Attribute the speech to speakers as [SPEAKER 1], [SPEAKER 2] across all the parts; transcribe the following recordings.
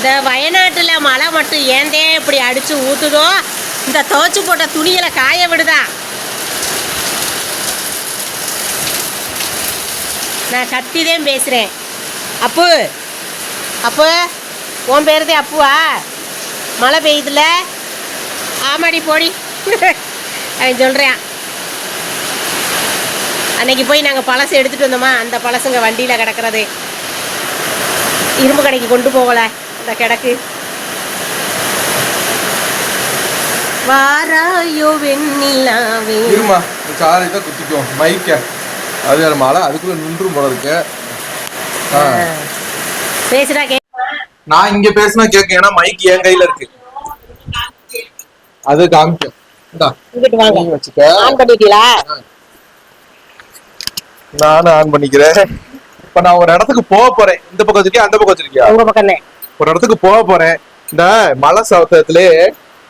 [SPEAKER 1] இந்த வயநாட்டில் மழை மட்டும் ஏந்தே இப்படி அடித்து ஊற்றுதோ இந்த துவச்சி போட்ட துணிகளை காய விடுதா? நான் கத்திதான் பேசுகிறேன் அப்பு அப்பு உன் பேருதே அப்புவா? மழை பெய்யுதுல? ஆமாடி போடி. அவன் சொல்கிறேன் அன்னைக்கு போய் நாங்கள் பழசு எடுத்துகிட்டு வந்தோமா? அந்த பழசுங்க வண்டியில் கிடக்கிறது. இரும்பு கடைக்கு கொண்டு போகலை. இந்த கிடக்கு. வாராயோ வெண்ணிலாவே.
[SPEAKER 2] இருமா சாலை தான் குத்திக்குவோம் மைக்க. அது வேற மழை அதுக்குள்ள நின்றும் போல இருக்கு.
[SPEAKER 1] பேசுடா கே
[SPEAKER 2] நான் இங்க பேசினா கேட்க ஏன்னா மைக் என் கையில இருக்கு. அது காமிக்கும் நானும் ஆன் பண்ணிக்கிறேன். இப்ப நான் ஒரு இடத்துக்கு போக போறேன். இந்த பக்கம் வச்சிருக்கியா? அந்த பக்கம் வச்சிருக்கியா?
[SPEAKER 1] உங்க பக்கம்னே
[SPEAKER 2] ஒரு இடத்துக்கு போக போறேன். இந்த மலை சத்தத்திலே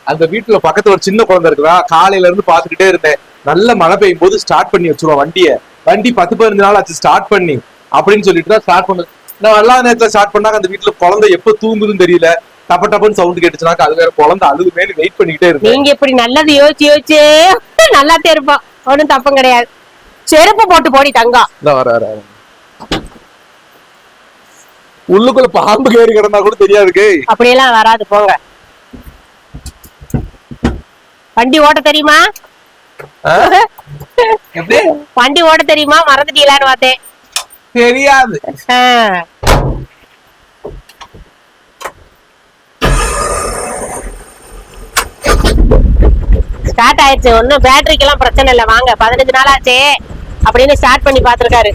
[SPEAKER 2] அந்த வீட்டுல பக்கத்துல ஒரு சின்ன குழந்தை இருக்குதா? காலையில இருந்து பாத்துக்கிட்டே இருந்தேன். நல்ல மழை பெய்யும் போது ஸ்டார்ட் பண்ணி வச்சிருவோம் வண்டிய. வண்டி பத்து பதினஞ்சு நாள் ஆச்சு ஸ்டார்ட் பண்ணி. அப்படின்னு சொல்லிட்டு தான் ஸ்டார்ட் பண்ணு நான் எல்லா நேரத்துல ஸ்டார்ட் பண்ணாங்க. அந்த வீட்டுல குழந்தை எப்ப தூங்குதுன்னு தெரியல. டப்ப டப்பன்னு சவுண்ட் கேட்டுச்சுனாக்க அது வேற குழந்தை அழுதுமேனு வெயிட் பண்ணிக்கிட்டே இருந்தேன்.
[SPEAKER 1] நீங்க இப்படி நல்லது யோசிச்சு யோசிச்சு நல்லாத்தே இருப்போம். ஒன்றும் தப்பம் கிடையாது. செருப்பு போட்டு போடி தங்கம்.
[SPEAKER 2] வர வர. உள்ளுக்குள்ள பாம்பு கேறி கிடந்தா கூட தெரியாதுக்கு.
[SPEAKER 1] அப்படியெல்லாம் வராது போங்க. வண்டி ஓட்ட தெரியுமா? வண்டி ஓட்ட தெரியுமா? மறந்துட்டீங்களான்னு பார்த்தேன்.
[SPEAKER 2] தெரியாது.
[SPEAKER 1] ஸ்டார்ட் ஆயிடுச்சு. ஒன்றும் பேட்டரிக்கெல்லாம் பிரச்சனை இல்லை. வாங்க பதினஞ்சு நாள் ஆச்சே. அப்படின்னு ஸ்டார்ட் பண்ணி பார்த்துருக்காரு.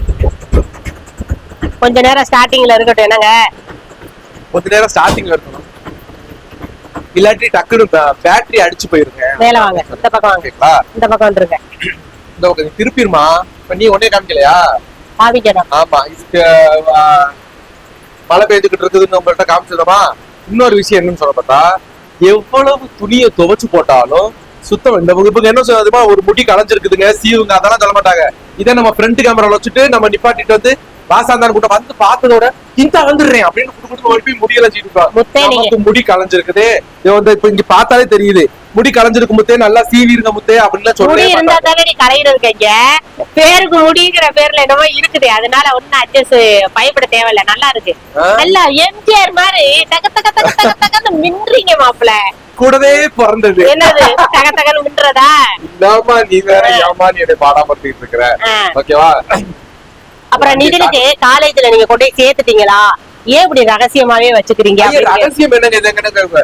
[SPEAKER 1] கொஞ்ச நேரம் ஸ்டார்டிங்ல இருக்கட்டும் என்னங்க?
[SPEAKER 2] கொஞ்ச நேரம் ஸ்டார்டிங்ல இருக்கணும். இல்லாட்டி டக்குனு பேட்டரி அடிச்சு போயிருங்க.
[SPEAKER 1] மேல வாங்க இந்த பக்கம் வாங்க.
[SPEAKER 2] ஓகேங்களா?
[SPEAKER 1] இந்த பக்கம் வந்துருங்க.
[SPEAKER 2] இந்த பக்கம் திருப்பிடுமா இப்ப நீ ஒன்னே காமிக்கலையா?
[SPEAKER 1] காமிக்கணும்.
[SPEAKER 2] ஆமா இதுக்கு மழை பெய்துகிட்டு இருக்குதுன்னு உங்கள்ட்ட காமிச்சதமா இன்னொரு விஷயம் என்னன்னு சொல்ல பார்த்தா எவ்வளவு துணியை துவைச்சு போட்டாலும் சுத்தம் இந்த இவங்க என்ன சொல்லுமா ஒரு முடி களைஞ்சிருக்குதுங்க சீவுங்க அதெல்லாம் சொல்ல மாட்டாங்க. இதை நம்ம ஃப்ரண்ட் கேமரால வச்சுட்டு நம்ம நிப்பாட்டிட்டு வந்து வாசாந்தான் கூட வந்து பார்த்ததோட இந்த வந்துடுறேன் அப்படின்னு குடு குடு ஓடி போய் முடியல. நமக்கு முடி களைஞ்சிருக்குது. இது வந்து இப்ப இங்க பார்த்தாலே தெரியுது. முடி களைஞ்சிருக்கு முத்தே நல்லா சீவிருங்க முத்தே அப்படின்னு
[SPEAKER 1] முடி
[SPEAKER 2] சொல்லவே
[SPEAKER 1] இருந்தா தானே நீ கலையிறது இங்க? பேருக்கு முடிங்கிற பேர்ல என்னமோ இருக்குது. அதனால ஒன்னும் அட்ஜஸ்ட் பயப்பட தேவையில்ல. நல்லா இருக்கு? நல்லா எம்ஜிஆர் மாதிரி தக தக தக தக தகன்னு மின்றீங்க மாப்பிள
[SPEAKER 2] கூடவே பிறந்தது.
[SPEAKER 1] என்னது? தக தகன்னு மின்றதா?
[SPEAKER 2] இல்லாமா நீ வேற ஏமா நீ பாடாமட்டிட்டு இருக்கிற. ஓகேவா?
[SPEAKER 1] அப்புறம் நிதினுக்கு காலேஜ்ல நீங்க கொண்டு போய் சேர்த்துட்டீங்களா? ஏன் இப்படி ரகசியமாவே வச்சுக்கிறீங்க?
[SPEAKER 2] ரகசியம் என்னங்க?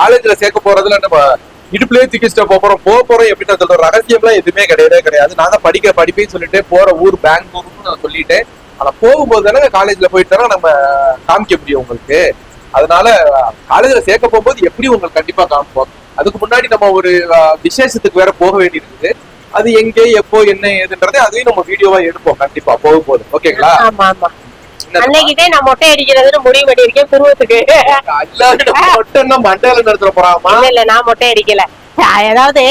[SPEAKER 2] காலேஜ்ல சேர்க்க போறதுல நம்ம இடுப்புலயே தூக்கிச்சுட்டு போறோம். போக போறோம் எப்படி நான் சொல்றேன். ரகசியம்லாம் எதுவுமே கிடையவே கிடையாது. நான் தான் படிக்கிற படிப்பையும் சொல்லிட்டு போற ஊர் பெங்களூர்னு நான் சொல்லிட்டேன். ஆனா போகும்போது தானே காலேஜ்ல போயிட்டு தானே நம்ம காமிக்க முடியும் உங்களுக்கு. அதனால காலேஜ்ல சேர்க்க போகும்போது எப்படி உங்களுக்கு கண்டிப்பா காமிப்போம்? அதுக்கு முன்னாடி நம்ம ஒரு விசேஷத்துக்கு வேற போக வேண்டியிருக்குது. அது எங்கே எப்போ என்ன ஏதுன்றதை அதையும் நம்ம வீடியோவா எடுப்போம். கண்டிப்பா போகும்போது. ஓகேங்களா?
[SPEAKER 1] ஆமா ஆமா
[SPEAKER 2] என்ன
[SPEAKER 1] அன்னைக்குதே நான் மொட்டை அடிக்கிறதுன்னு முடிவு பண்ணிருக்கேன்
[SPEAKER 2] நம்ம மட்டும்தான் மண்டல நடத்துற போறாமா
[SPEAKER 1] இல்ல இல்ல நான் மொட்டை அடிக்கல. அதாவது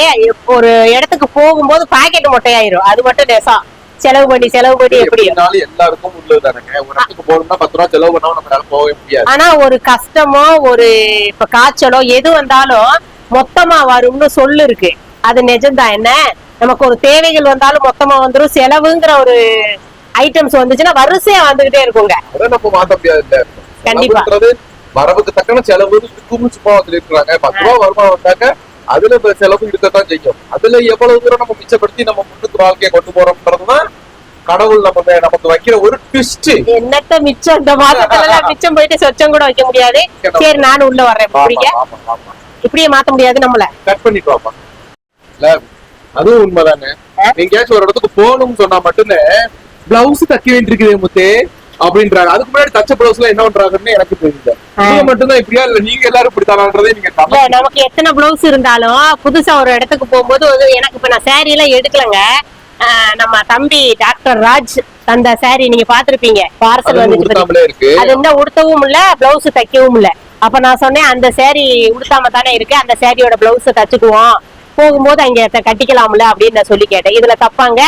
[SPEAKER 1] ஒரு இடத்துக்கு போகும்போது பாக்கெட் மொட்டையாயிரும். அது மட்டும் நெசம் செலவு பண்ணி செலவு பண்ணி எப்படி
[SPEAKER 2] எப்படினாலும் எல்லாருக்கும் உள்ளது தானேங்க. ஒரு இடத்துக்கு போகணும்னா பத்து ரூபா செலவு நம்மளால போகவே முடியாது.
[SPEAKER 1] ஆனா ஒரு கஷ்டமோ ஒரு இப்ப காய்ச்சலோ எது வந்தாலும் மொத்தமா வரும்னு சொல்லு இருக்கு. அது நிஜம்தான். என்ன? நமக்கு ஒரு தேவைகள் வந்தாலும் மொத்தமா வந்துரும். செலவுங்கிற ஒரு ஐட்டம்ஸ் வந்துச்சுன்னா வரிசையா வந்துகிட்டே இருக்குங்க.
[SPEAKER 2] நம்ம மாத்த முடியாது
[SPEAKER 1] கண்டிப்பா.
[SPEAKER 2] வரவுக்கு தக்கன செலவு இருக்கும்னு சும்மா சொல்லிருக்காங்க பத்து ரூபா வருமானம் வந்தாக்க அதுல செலவு இருக்கத்தான் செய்யும். அதுல எவ்வளவு தூரம் நம்ம மிச்சப்படுத்தி நம்ம முன்னுக்கு வாழ்க்கையை கொண்டு போறோம்ன்றதுதான் கடவுள் நம்ம நமக்கு வைக்கிற ஒரு ட்விஸ்ட்
[SPEAKER 1] என்னத்த மிச்சம்? இந்த எல்லாம் மிச்சம் போயிட்டு சொச்சம் கூட வைக்க முடியாது. சரி நானும் உள்ள வர்றேன். இப்படியே மாத்த முடியாது நம்மள.
[SPEAKER 2] கட் பண்ணிட்டு வாப்பா அதுவும் உண்மைதானே? எங்கேயாச்சும் ஒரு இடத்துக்கு போகணும்னு சொன்னா மட்டும்தான் பிளவுஸ் தைக்க வேண்டியிருக்குது முத்தே அப்படின்றாங்க. அதுக்கு முன்னாடி தச்ச பிளவுஸ்ல என்ன பண்றாங்கன்னு எனக்கு தெரியல. நீங்க மட்டும்தான் இப்படியா? இல்ல நீங்க எல்லாரும் இப்படித்தானன்றதே நீங்க
[SPEAKER 1] நமக்கு எத்தனை பிளவுஸ் இருந்தாலும் புதுசா ஒரு இடத்துக்கு போகும்போது எனக்கு இப்ப நான் saree எல்லாம் எடுக்கலங்க. நம்ம தம்பி டாக்டர் ராஜ் தந்த saree நீங்க பாத்திருப்பீங்க பார்சல்
[SPEAKER 2] இருக்கு.
[SPEAKER 1] அது இன்னும் உடுத்தவும் இல்ல பிளவுஸ் தைக்கவும் இல்ல. அப்ப நான் சொன்னேன் அந்த saree உடுத்தாம தானே இருக்கு அந்த சாரியோட பிளவுஸ் தச்சுக்குவோம். போகும்போது அங்க கட்டிக்கலாம்ல அப்படின்னு நான் சொல்லி கேட்டேன். இதுல தப்பாங்க.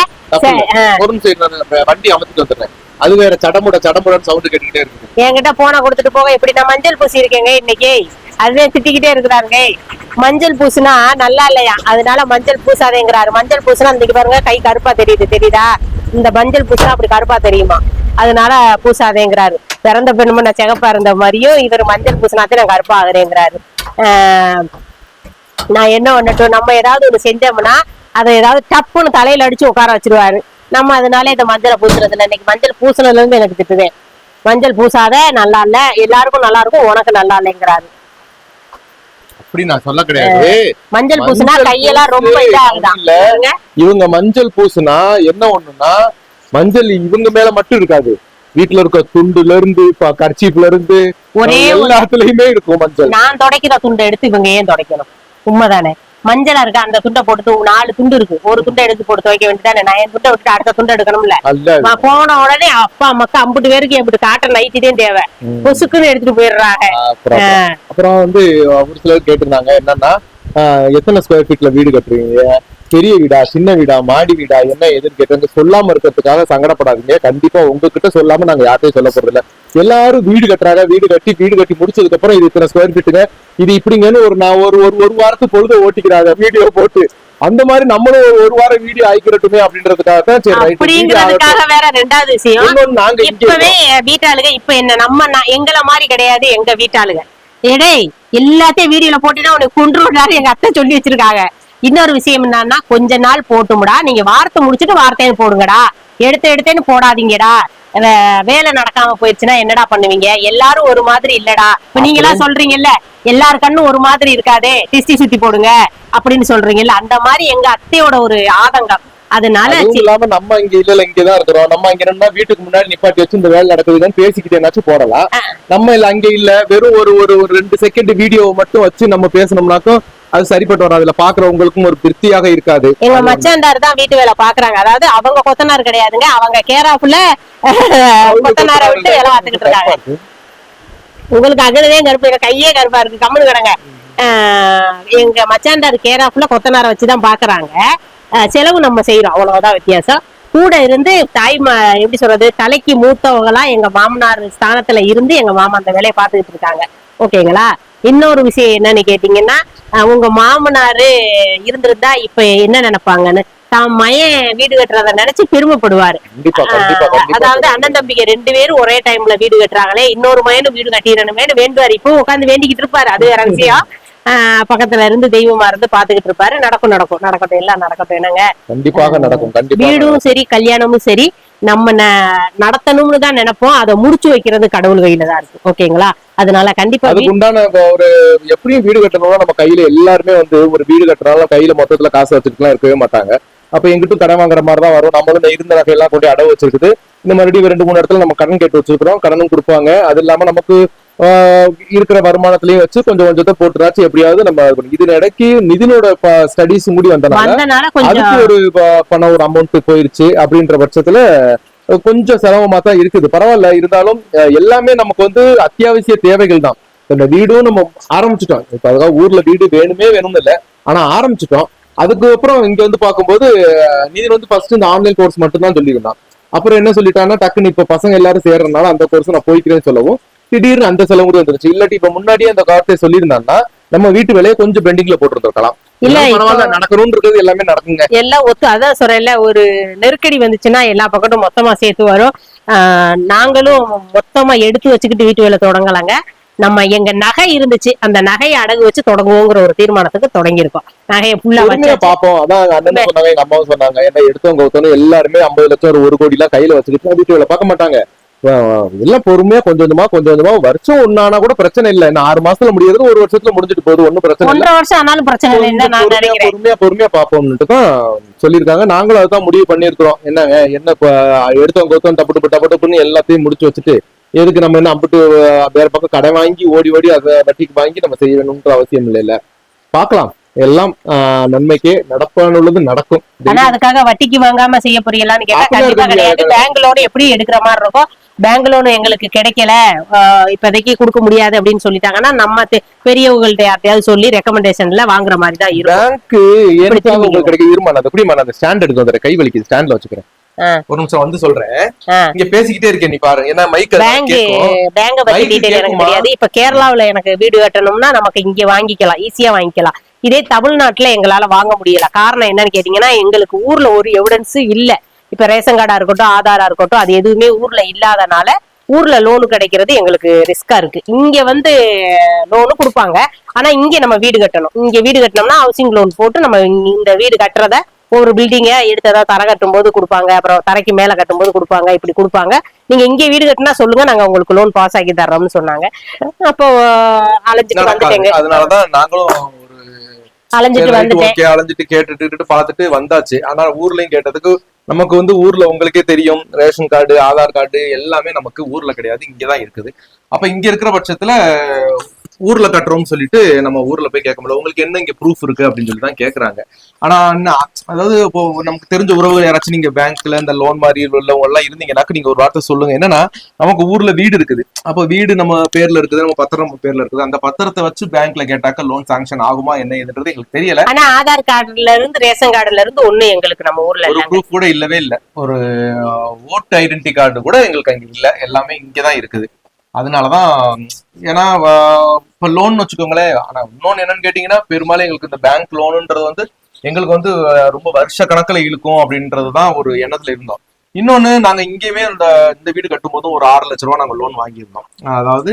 [SPEAKER 2] வண்டி வந்துடுறேன். அது வேற சடமுட சடமுடன்னு சவுண்ட் கேட்டுக்கிட்டே இருக்குது.
[SPEAKER 1] என்கிட்ட போனை கொடுத்துட்டு போக இப்படி நான் மஞ்சள் பூசி இருக்கேங்க இன்னைக்கு. அதுவே திட்டிக்கிட்டே இருக்கிறாருங்க. மஞ்சள் பூசுனா நல்லா இல்லையா? அதனால மஞ்சள் பூசாதேங்கிறாரு. மஞ்சள் பூசுனா இன்னைக்கு பாருங்க கை கருப்பா தெரியுது. தெரியுதா? இந்த மஞ்சள் பூசுனா அப்படி கருப்பா தெரியுமா? அதனால பூசாதேங்கிறாரு. பிறந்த பெண்ம நான் சிகப்பா இருந்த மாதிரியும் இவர் மஞ்சள் பூசினாத்தே நான் கருப்பா ஆகுறேங்கிறாரு. ஆஹ் நான் என்ன பண்ணட்டும் நம்ம ஏதாவது ஒண்ணு செஞ்சோம்னா அதை ஏதாவது டப்புன்னு தலையில அடிச்சு உட்கார வச்சிருவாரு. நம்ம அதனால இந்த மஞ்சளை பூசுறது இல்லை இன்னைக்கு மஞ்சள் பூசுனதுல இருந்து எனக்கு திட்டுதேன் மஞ்சள் பூசாத நல்லா இல்ல எல்லாருக்கும் நல்லா இருக்கும் உனக்கு நல்லா இல்லைங்கிறாரு. மஞ்சள் பூசினா கையெல்லாம் ரொம்ப இதாகுதான்.
[SPEAKER 2] இவங்க மஞ்சள் பூசுனா என்ன ஒண்ணுன்னா மஞ்சள் இவங்க மேல மட்டும் இருக்காது. வீட்டுல இருக்க துண்டுல இருந்து கர்ச்சீப்ல இருந்து
[SPEAKER 1] ஒரே ஒரு-
[SPEAKER 2] எல்லாத்துலயுமே இருக்கும் மஞ்சள்.
[SPEAKER 1] நான் துடைக்கிற துண்டை எடுத்து இவங்க ஏன் துடைக்கணும்? உண்மைதானே? மஞ்சளா இருக்கு? அந்த துண்டை போட்டு நாலு துண்டு இருக்கு. ஒரு துண்டை எடுத்து போட்டு துவைக்க வேண்டியதானே நான் என் துண்டை விட்டு அடுத்த துண்டை எடுக்கணும்ல? நான் போன உடனே அப்பா அம்மாக்கு அம்புட்டு பேருக்கு எப்படி காட்ட நைட்டிதே தேவை.
[SPEAKER 2] ம்.
[SPEAKER 1] பொசுக்குன்னு எடுத்துட்டு போயிடுறாங்க.
[SPEAKER 2] அப்புறம் வந்து ஒரு சிலர் கேட்டிருந்தாங்க என்னன்னா எத்தனை ஸ்கொயர் ஃபீட்ல வீடு கட்டுறீங்க? பெரிய வீடா சின்ன வீடா மாடி வீடா என்ன எதுன்னு கேட்டாங்க சொல்லாம இருக்கிறதுக்காக சங்கடப்படாதீங்க. கண்டிப்பா உங்ககிட்ட சொல்லாம நாங்க யார்ட்டையும் சொல்ல போறது இல்ல எல்லாரும் வீடு கட்டுறாங்க வீடு கட்டி வீடு கட்டி முடிச்சதுக்கு அப்புறம் இது இத்தனை ஸ்கொயர் ஃபீட்டுங்க இது இப்படிங்கன்னு ஒரு நான் ஒரு ஒரு ஒரு வாரத்து பொழுது ஓட்டிக்கிறாங்க வீடியோ போட்டு. அந்த மாதிரி நம்மளும் ஒரு ஒரு வாரம் வீடியோ ஆயிக்கிறட்டுமே அப்படின்றதுக்காக தான் சரி
[SPEAKER 1] அப்படிங்கிறதுக்காக வேற ரெண்டாவது விஷயம்
[SPEAKER 2] நாங்க
[SPEAKER 1] இப்பவே வீட்டாளுங்க இப்ப என்ன நம்ம எங்கள மாதிரி கிடையாது எங்க வீட்டாளுங்க ஏடேய் எல்லாத்தையும் வீடியோல போட்டுனா உனக்கு கொன்று விடாரு எங்க அத்தை சொல்லி வச்சிருக்காங்க. இன்னொரு விஷயம் என்னன்னா கொஞ்ச நாள் போட்டுமுடா. நீங்க வார்த்தை முடிச்சிட்டு வார்த்தைன்னு போடுங்கடா. எடுத்து எடுத்தேன்னு போடாதீங்கடா. வேலை நடக்காம போயிடுச்சுன்னா என்னடா பண்ணுவீங்க? எல்லாரும் ஒரு மாதிரி இல்லடா. இப்ப நீங்க எல்லாம் சொல்றீங்கல்ல எல்லார் கண்ணும் ஒரு மாதிரி இருக்காதே. திஷ்டி சுத்தி போடுங்க அப்படின்னு சொல்றீங்கல்ல. அந்த மாதிரி எங்க அத்தையோட ஒரு ஆதங்கம். அதனால
[SPEAKER 2] இல்லாம நம்ம இங்க இல்ல இங்கதான் இருக்கிறோம். நம்ம இங்க இருந்தா வீட்டுக்கு முன்னாடி நிப்பாட்டி வச்சு இந்த வேலை நடக்குதுன்னு பேசிக்கிட்டேனாச்சும் போடலாம். நம்ம இல்ல அங்க இல்ல. வெறும் ஒரு ஒரு ஒரு ரெண்டு செகண்ட் வீடியோ மட்டும் வச்சு நம்ம பேசணும்னாக்கும் அது சரிப்பட்டு வரும் அதுல பாக்குறவங்களுக்கும் ஒரு திருப்தியாக இருக்காது.
[SPEAKER 1] எங்க மச்சாண்டார் தான் வீட்டு வேலை பாக்குறாங்க. அதாவது அவங்க கொத்தனார் கிடையாதுங்க. அவங்க கேராப்புல கொத்தனாரை விட்டு வேலை பார்த்துக்கிட்டு இருக்காங்க. உங்களுக்கு அகலவே கருப்பு கையே கருப்பா இருக்கு. கம்முனு கிடங்க. எங்க மச்சாண்டார் கேராப்புல கொத்தனாரை வச்சுதான் பாக்குறாங்க. செலவு நம்ம செய்யறோம் அவ்வளவுதான் வித்தியாசம். கூட இருந்து தாய் எப்படி சொல்றது தலைக்கு மூத்தவங்களா எங்க மாமனார் ஸ்தானத்துல இருந்து எங்க மாமா அந்த வேலையை பார்த்துக்கிட்டு இருக்காங்க. ஓகேங்களா? இன்னொரு விஷயம் என்னன்னு கேட்டீங்கன்னா உங்க மாமனாரு இருந்திருந்தா இப்ப என்ன நினைப்பாங்கன்னு. தான் மயன் வீடு கட்டுறத நினைச்சு பெருமைப்படுவாரு. அதாவது அண்ணன் தம்பிக்கு ரெண்டு பேரும் ஒரே டைம்ல வீடு கட்டுறாங்களே இன்னொரு மயனும் வீடு கட்டிடணுமேனு வேண்டுவாரு. இப்போ உட்காந்து வேண்டிக்கிட்டு இருப்பாரு. அது வேற விஷயம் பக்கத்துல இருந்து தெய்வமா இருந்து பாத்துக்கிட்டு இருப்பாரு. நடக்கும் நடக்கும். நடக்கட்டும் எல்லாம் நடக்கட்டும். என்னங்க?
[SPEAKER 2] கண்டிப்பாக நடக்கும்
[SPEAKER 1] வீடும் சரி கல்யாணமும் சரி நம்ம நடத்தணும்னு தான் நினைப்போம். அதை முடிச்சு வைக்கிறது கடவுள் கையில தான் இருக்கு. ஓகேங்களா? அதனால கண்டிப்பா
[SPEAKER 2] அதுக்கு உண்டான ஒரு எப்படியும் வீடு கட்டணும்னா நம்ம கையில எல்லாருமே வந்து ஒரு வீடு கட்டுறாலும் கையில மொத்தத்துல காசு வச்சுட்டுலாம் இருக்கவே மாட்டாங்க. அப்ப எங்கிட்டும் கடன் வாங்குற மாதிரி தான் வரும். நம்மளும் இருந்த நகையெல்லாம் கொண்டு அடவு வச்சிருக்குது. இந்த மறுபடியும் ரெண்டு மூணு இடத்துல நம்ம கடன் கேட்டு வச்சிருக்கிறோம். கடனும் கொடுப்பாங்க. அது இல்லாம நமக்கு இருக்கிற வருமானத்திலயும் வச்சு கொஞ்சம் கொஞ்சத்தை போட்டுறாச்சு. எப்படியாவது நம்ம இது இடைக்கு நிதினோட ஸ்டடிஸ் முடி வந்தனால அதுக்கு ஒரு பணம் ஒரு அமௌண்ட் போயிருச்சு அப்படின்ற பட்சத்துல கொஞ்சம் சிரமமா தான் இருக்குது. பரவாயில்ல இருந்தாலும் எல்லாமே நமக்கு வந்து அத்தியாவசிய தேவைகள் தான். இந்த வீடும் நம்ம ஆரம்பிச்சிட்டோம். இப்ப அதுக்காக ஊர்ல வீடு வேணுமே வேணும்னு இல்ல. ஆனா ஆரம்பிச்சிட்டோம். அதுக்கு அப்புறம் இங்க வந்து பார்க்கும்போது நீதி வந்து ஃபர்ஸ்ட் இந்த ஆன்லைன் கோர்ஸ் மட்டும் தான் சொல்லியிருந்தான். அப்புறம் என்ன சொல்லிட்டாங்கன்னா டக்குன்னு இப்ப பசங்க எல்லாரும் சேர்றதுனால அந்த கோர்ஸ் நான் போய்க்கிறேன்னு சொல்லவும் திடீர்னு அந்த செலவு கூட வந்துருச்சு. இல்லாட்டி இப்ப முன்னாடியே அந்த கார்த்தை சொல்லியிருந்தாங்கன்னா நம்ம வீட்டு வேலையை கொஞ்சம் பெண்டிங்ல போட்டுருந்துருக்கலாம்.
[SPEAKER 1] இல்ல,
[SPEAKER 2] இல்ல பரவாயில்ல
[SPEAKER 1] இப்போ-
[SPEAKER 2] நடக்கணும்னு இருக்கிறது எல்லாமே நடக்குங்க.
[SPEAKER 1] எல்லாம் ஒத்து அதான் சொல்றேன்ல ஒரு நெருக்கடி வந்துச்சுன்னா எல்லா பக்கட்டும் மொத்தமா சேர்த்து வரும். நாங்களும் மொத்தமா எடுத்து வச்சுக்கிட்டு வீட்டு வேலை தொடங்கலாங்க. நம்ம எங்க நகை இருந்துச்சு அந்த நகையை அடகு வச்சு தொடங்குவோங்கிற ஒரு தீர்மானத்துக்கு தொடங்கியிருக்கோம். நகையை ஃபுல்லா வச்சு
[SPEAKER 2] பாப்போம் அதான் அண்ணன் சொன்னாங்க எங்க அம்மாவும் சொன்னாங்க என்ன எடுத்தவங்க ஒருத்தவங்க எல்லாருமே ஐம்பது லட்சம் ஒரு கோடி எல்லாம் கையில வச்சுக்கிட்டு வீட்டு வேலை பார்க்க மாட்டாங்க. எல்லாம் பொறுமையா கொஞ்சம் கொஞ்சமா கொஞ்சம் கொஞ்சமா. வருஷம் ஒன்னானா கூட பிரச்சனை இல்ல. இன்னும் ஆறு மாசத்துல முடியாது ஒரு வருஷத்துல முடிஞ்சிட்டு போகுது. ஒண்ணும் பிரச்சனை இல்ல.
[SPEAKER 1] வருஷம் ஆனாலும் பிரச்சனை நான்
[SPEAKER 2] பொறுமையா
[SPEAKER 1] நினைக்கிறேன்.
[SPEAKER 2] பொறுமையா பொறுமையா பாப்போம்னுட்டு தான் சொல்லியிருக்காங்க. நாங்களும் அதுதான் முடிவு பண்ணியிருக்கிறோம். என்னங்க என்ன எடுத்தவங்க ஒருத்தவங்க டப்பு டப்பு டப்பு டப்புன்னு எல்லாத்தையும் முடிச்சு வச்சுட்டு எதுக்கு நம்ம என்ன அம்பிட்டு வேற பக்கம் கடை வாங்கி ஓடி ஓடி அதை வட்டிக்கு வாங்கி நம்ம செய்ய வேணும்ன்ற அவசியம் இல்லைல்ல. பார்க்கலாம். எல்லாம் ஆஹ், நன்மைக்கே நடப்பானுள்ளது நடக்கும்.
[SPEAKER 1] ஆனா அதுக்காக வட்டிக்கு வாங்காம செய்ய போறீங்களான்னு கேட்டா கண்டிப்பா கிடையாது. பேங்க் லோன் எப்படி எடுக்கிற மாதிரி இருக்கும். பேங்க் லோன் எங்களுக்கு கிடைக்கல ஆஹ் இப்போதைக்கு கொடுக்க முடியாது அப்படின்னு சொல்லிட்டாங்கன்னா நம்ம பெரியவங்கள்ட்ட யார்ட்டையாவது சொல்லி ரெக்கமெண்டேஷன்ல வாங்குற மாதிரி தான் இருக்கும்.
[SPEAKER 2] உங்களுக்கு கிடைக்க இருமா நான் எப்படி அந்த ஸ்டாண்ட் எடுத்து வந்துடுறேன். கை வலிக்குது ஸ்டாண்ட்ல வச்சுக்கிறேன். ஒரு நிமிஷம் வந்து சொல்றேன். இங்க பேசிக்கிட்டே இருக்கேன் நீ பாரு. ஏன்னா மைக்
[SPEAKER 1] பேங்க் பேங்க பத்தி டீடைல் எனக்கு? தெரியாது. இப்ப கேரளாவுல எனக்கு வீடு கட்டணும்னா நமக்கு இங்க வாங்கிக்கலாம். ஈஸியா வாங்கிக்கலாம். இதே தமிழ்நாட்டுல எங்களால வாங்க முடியல. காரணம் என்னன்னு கேட்டீங்கன்னா எங்களுக்கு ஊர்ல ஒரு எவிடன்ஸ் இல்ல. இப்ப ரேஷன் கார்டா இருக்கட்டும் ஆதாரா இருக்கட்டும் அது எதுவுமே ஊர்ல இல்லாதனால ஊர்ல லோனு கிடைக்கிறது எங்களுக்கு ரிஸ்கா இருக்கு. இங்க வந்து லோனு கொடுப்பாங்க. ஆனா இங்க நம்ம வீடு கட்டணும். இங்க வீடு கட்டணும்னா ஹவுசிங் லோன் போட்டு நம்ம இந்த வீடு கட்டுறத ஒரு பில்டிங்க எடுத்ததா தரை கட்டும் போது கொடுப்பாங்க. அப்புறம் தரைக்கு மேல கட்டும் போது கொடுப்பாங்க. இப்படி கொடுப்பாங்க. நீங்க இங்க வீடு கட்டினா சொல்லுங்க நாங்க உங்களுக்கு லோன் பாஸ் ஆக்கி தர்றோம்னு சொன்னாங்க. அப்போ அலைஞ்சிட்டு வந்துட்டேங்க.
[SPEAKER 2] அதனாலதான் நாங்களும்
[SPEAKER 1] அலைஞ்சிட்டு வந்துட்டேன்.
[SPEAKER 2] அலைஞ்சிட்டு கேட்டுட்டு கேட்டுட்டு பார்த்துட்டு வந்தாச்சு. ஆனா ஊர்லயும் கேட்டதுக்கு நமக்கு வந்து ஊர்ல உங்களுக்கே தெரியும். ரேஷன் கார்டு ஆதார் கார்டு எல்லாமே நமக்கு ஊர்ல கிடையாது. இங்கதான் இருக்குது. அப்ப இங்க இருக்கிற பட்சத்துல ஊர்ல கட்டுறோம்னு சொல்லிட்டு நம்ம ஊர்ல போய் கேட்க முடியல. உங்களுக்கு என்ன இங்க ப்ரூஃப் இருக்கு அப்படின்னு சொல்லி தான் கேக்குறாங்க. ஆனா என்ன, அதாவது இப்போ நமக்கு தெரிஞ்ச உறவு யாராச்சும் நீங்க பேங்க்ல இந்த லோன் மாதிரி உள்ளவங்க எல்லாம் இருந்தீங்கன்னாக்க நீங்க ஒரு வார்த்தை சொல்லுங்க. என்னன்னா நமக்கு ஊர்ல வீடு இருக்குது. அப்போ வீடு நம்ம பேர்ல இருக்குது நம்ம பத்திரம் பேர்ல இருக்குது. அந்த பத்திரத்தை வச்சு பேங்க்ல கேட்டாக்க லோன் சாங்ஷன் ஆகுமா என்ன ஏதுன்றது எங்களுக்கு தெரியல.
[SPEAKER 1] ஆனா ஆதார் கார்டுல இருந்து ரேஷன் கார்டுல இருந்து ஒண்ணு எங்களுக்கு நம்ம ஊர்ல
[SPEAKER 2] ஒரு ப்ரூஃப் கூட இல்லவே இல்ல. ஒரு ஓட் ஐடென்டி கார்டு கூட எங்களுக்கு அங்க இல்ல. எல்லாமே இங்கதான் இருக்குது. அதனாலதான் ஏன்னா இப்போ இப்ப லோன் வச்சுக்கோங்களேன். ஆனா இன்னொன்னு என்னன்னு கேட்டீங்கன்னா பெரும்பாலும் எங்களுக்கு இந்த பேங்க் லோனுன்றது வந்து எங்களுக்கு வந்து ரொம்ப வருஷ கணக்குல இழுக்கும் அப்படின்றதுதான் ஒரு எண்ணத்துல இருந்தோம். இன்னொன்னு நாங்க இங்கேயுமே இந்த இந்த வீடு கட்டும் போது ஒரு ஆறு லட்ச ரூபா நாங்க லோன் வாங்கியிருந்தோம். அதாவது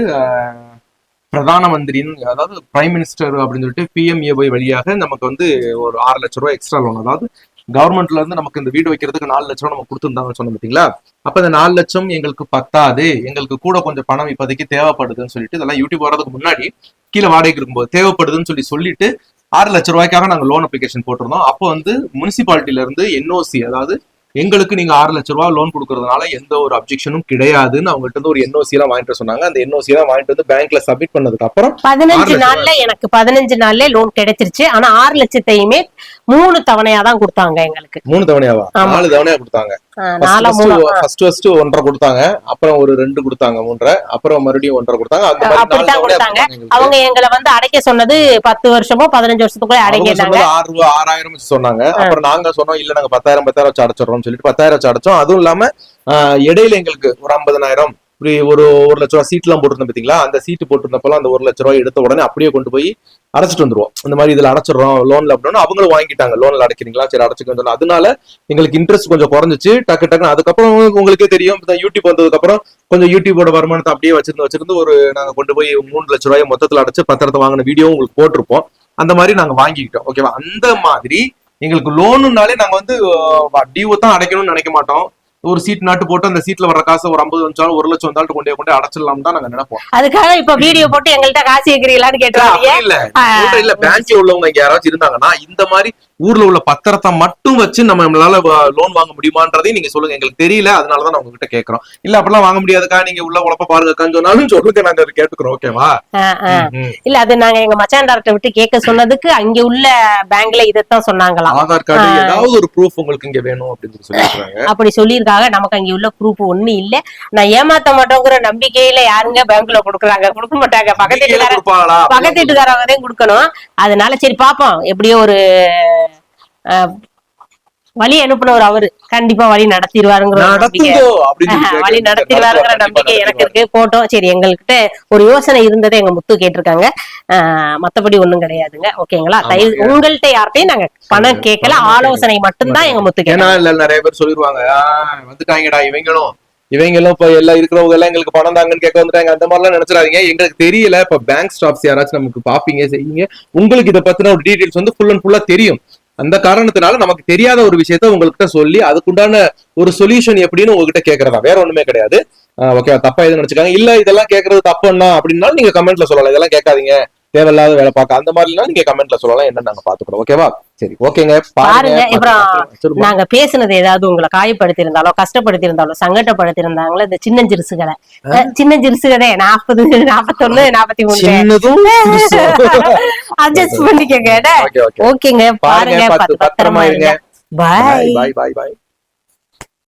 [SPEAKER 2] பிரதான மந்திரின் அதாவது பிரைம் மினிஸ்டர் அப்படின்னு சொல்லிட்டு பிஎம்ஏஒய் வழியாக நமக்கு வந்து ஒரு ஆறு லட்ச ரூபா எக்ஸ்ட்ரா லோன் அதாவது கவர்மெண்ட்ல இருந்து நமக்கு இந்த வீடு வைக்கிறதுக்கு நாலு லட்சம் நம்ம கொடுத்துருந்தாங்க சொன்னோம் பாத்தீங்களா அப்ப இந்த நாலு லட்சம் எங்களுக்கு பத்தாது எங்களுக்கு கூட கொஞ்சம் பணம் இப்போதைக்கு தேவைப்படுதுன்னு சொல்லிட்டு இதெல்லாம் யூடியூப் வர்றதுக்கு முன்னாடி கீழே வாடகைக்கு இருக்கும்போது தேவைப்படுதுன்னு சொல்லி சொல்லிட்டு ஆறு லட்ச ரூபாய்க்காக நாங்கள் லோன் அப்ளிகேஷன் போட்டிருந்தோம். அப்போ வந்து முனிசிபாலிட்டியில இருந்து என்ஓசி அதாவது எங்களுக்கு நீங்க ஆறு லட்ச ரூபாய் லோன் கொடுக்கறதுனால எந்த ஒரு அப்ஜெக்ஷனும் கிடையாதுன்னு அவங்கள்ட்ட இருந்து ஒரு என்ஓசி எல்லாம் வாங்கிட்டு சொன்னாங்க. அந்த என்ஓசி எல்லாம் வாங்கிட்டு வந்து பேங்க்ல சப்மிட் பண்ணதுக்கு அப்புறம்
[SPEAKER 1] பதினஞ்சு நாள்ல எனக்கு பதினஞ்சு நாள்ல லோன் கிடைச்சிருச்சு. ஆனா ஆறு லட்சத்தையுமே மூணு தவணையா தான் கொடுத்தாங்க எங்களுக்கு.
[SPEAKER 2] மூணு தவணையாவா. நாலு தவணையா கொடுத்தாங்க. ஃபர்ஸ்ட் ஃபர்ஸ்ட் ஒன்றரை கொடுத்தாங்க. அப்புறம் ஒரு ரெண்டு கொடுத்தாங்க மூன்றரை. அப்புறம் மறுபடியும் ஒன்றரை கொடுத்தாங்க. அந்த மாதிரி
[SPEAKER 1] கொடுத்தாங்க. அவங்க எங்களை வந்து அடைக்க சொன்னது பத்து வருஷமோ பதினஞ்சு வருஷத்துக்குள்ள
[SPEAKER 2] சொன்னது ஆறு ரூபா ஆறாயிரம் சொன்னாங்க. அப்புறம் நாங்க சொன்னோம் இல்ல நாங்க பத்தாயிரம் பத்தாயிரம் வச்சு சொல்லிட்டு பத்தாயிரம் வச்சு அடைச்சோம். அதுவும் இல்லாம இடையில எங்களுக்கு ஒரு ஐம்பதனாயிரம் இப்படி ஒரு ஒரு லட்ச ரூபா சீட்லாம் போட்டிருந்தோம் பாத்தீங்களா? அந்த சீட்டு போட்டிருந்தப்பெல்லாம் அந்த ஒரு லட்ச ரூபாய் எடுத்த உடனே அப்படியே கொண்டு போய் அடைச்சிட்டு வந்துருவோம். இந்த மாதிரி இதுல அடைச்சிடுறோம் லோன்ல அப்படின்னா அவங்களும் வாங்கிட்டாங்க. லோன்ல அடைக்கிறீங்களா? சரி அடைச்சுக்கன்னு அதனால எங்களுக்கு இன்ட்ரெஸ்ட் கொஞ்சம் குறைஞ்சிச்சு. டக்கு டக்கு அதுக்கப்புறம் உங்களுக்கே தெரியும். யூடியூப் வந்ததுக்கு அப்புறம் கொஞ்சம் யூடியூபோட வருமானத்தை அப்படியே வச்சிருந்து வச்சிருந்து ஒரு நாங்க கொண்டு போய் மூணு லட்ச ரூபாய் மொத்தத்துல அடைச்சு பத்திரத்தை வாங்கின வீடியோ உங்களுக்கு போட்டிருப்போம். அந்த மாதிரி நாங்க வாங்கிக்கிட்டோம். ஓகேவா அந்த மாதிரி எங்களுக்கு லோனுனாலே நாங்க வந்து டிஓ தான் அடைக்கணும்னு நினைக்க மாட்டோம். ஒரு சீட் நாட்டு போட்டு அந்த சீட்ல வர காசு ஒரு ஐம்பது வந்தாலும் ஒரு லட்சம் வந்தாலும் கொண்டு கொண்டு அடைச்சிடலாம் தான் நாங்க நினைப்போம்.
[SPEAKER 1] அதுக்காக இப்ப வீடியோ போட்டு எங்கள்கிட்ட காசு கேக்குறீங்களான்னு கேட்டுறாங்க
[SPEAKER 2] இல்ல. இல்ல பேங்க்ல உள்ளவங்க யாராச்சும் இருந்தாங்கன்னா இந்த மாதிரி ஊர்ல உள்ள பத்திரத்தை மட்டும் வச்சு நம்ம நம்மளால லோன் வாங்க முடியுமான்றதையும் நீங்க சொல்லுங்க. எங்களுக்கு தெரியல அதனாலதான் நான் உங்ககிட்ட கேக்குறோம். இல்ல அப்படிலாம் வாங்க முடியாதுக்கா நீங்க உள்ள உழப்ப பாருங்கக்கான்னு சொன்னாலும் சொல்லுங்க நாங்க கேட்டுக்கிறோம் ஓகேவா
[SPEAKER 1] இல்ல அது நாங்க எங்க மச்சான் டாக்டர் விட்டு கேட்க சொன்னதுக்கு அங்க உள்ள பேங்க்ல இதைத்தான் சொன்னாங்களாம்.
[SPEAKER 2] ஆதார் கார்டு. ஏதாவது ஒரு ப்ரூஃப் உங்களுக்கு இங்க வேணும் அப்படின்னு சொல்லி
[SPEAKER 1] அப்படி சொல்லியிருக்காங்க. நமக்கு அங்க உள்ள ப்ரூஃப் ஒண்ணு இல்ல. நான் ஏமாத்த மாட்டோங்கிற நம்பிக்கையில யாருங்க பேங்க்ல கொடுக்குறாங்க? கொடுக்க மாட்டாங்க. பக்கத்து
[SPEAKER 2] நீங்களே
[SPEAKER 1] வீட்டுக்கார
[SPEAKER 2] கொடுப்பாங்களா?
[SPEAKER 1] பக்கத்து வீட்டுக்காரவங்க தான் கொடுக்கணும். அதனால சரி பாப்போம். எப்படியோ ஒரு வழி அனுப்புனவர் அவரு. கண்டிப்பா வழி நடத்திடுவாருங்கிற வழி. நடத்திடுவாருங்கிற நம்பிக்கை எனக்கு. இருக்கு. போட்டோம் சரி எங்கள்கிட்ட ஒரு யோசனை இருந்ததை எங்க முத்து கேட்டிருக்காங்க. மத்தபடி ஒண்ணும் கிடையாதுங்க. ஓகேங்களா? உங்கள்ட்ட யார்ட்டையும் நாங்க பணம் கேட்கல ஆலோசனை மட்டும்தான் எங்க முத்து
[SPEAKER 2] இல்ல நிறைய பேர் சொல்லிருவாங்க. "ஆ, வந்துட்டாங்கடா இவங்களும். இவங்களும் இப்ப எல்லாம் இருக்கிறவங்க எல்லாம் எங்களுக்கு பணம் தாங்கன்னு கேட்க வந்துட்டாங்க. அந்த மாதிரி எல்லாம் நினைச்சிடாதீங்க. எங்களுக்கு தெரியல இப்ப பேங்க் ஸ்டாப்ஸ் யாராச்சும் நமக்கு பாப்பீங்க செய்யுங்க உங்களுக்கு இதை பத்தின ஒரு டீடைல்ஸ் வந்து ஃபுல் அண்ட் ஃபுல்லா தெரியும். அந்த காரணத்தினால நமக்கு தெரியாத ஒரு விஷயத்த உங்ககிட்ட சொல்லி அதுக்குண்டான ஒரு சொல்யூஷன் எப்படின்னு உங்ககிட்ட கேட்கறதா வேற ஒண்ணுமே கிடையாது. ஓகே தப்பா எதுவும் நினைச்சுக்காங்க. இல்ல இதெல்லாம் கேக்குறது தப்புன்னா அப்படின்னாலும் நீங்க கமெண்ட்ல சொல்லலாம். இதெல்லாம் கேட்காதீங்க. தேவையில்லாத வேலை பார்க்க அந்த மாதிரிலாம் நீங்க கமெண்ட்ல சொல்லலாம் என்ன நாங்க பாத்துக்கிறோம் ஓகேவா சரி ஓகேங்க
[SPEAKER 1] பாருங்க, அப்புறம். நாங்க பேசுனது ஏதாவது உங்களை காயப்படுத்தி இருந்தாலோ கஷ்டப்படுத்தி இருந்தாலோ சங்கடப்படுத்தி இருந்தாங்களோ இந்த சின்ன அஹ், சின்ன ஜிருசுகளே நாற்பது நாற்பத்தொன்னு நாற்பத்தி மூணு. அட்ஜஸ்ட் பண்ணிக்கங்க
[SPEAKER 2] ஓகே ஓகே
[SPEAKER 1] ஓகேங்க
[SPEAKER 2] பாருங்க பத்திரமா இருங்க.
[SPEAKER 1] பாய்
[SPEAKER 2] பாய் பாய் பாய்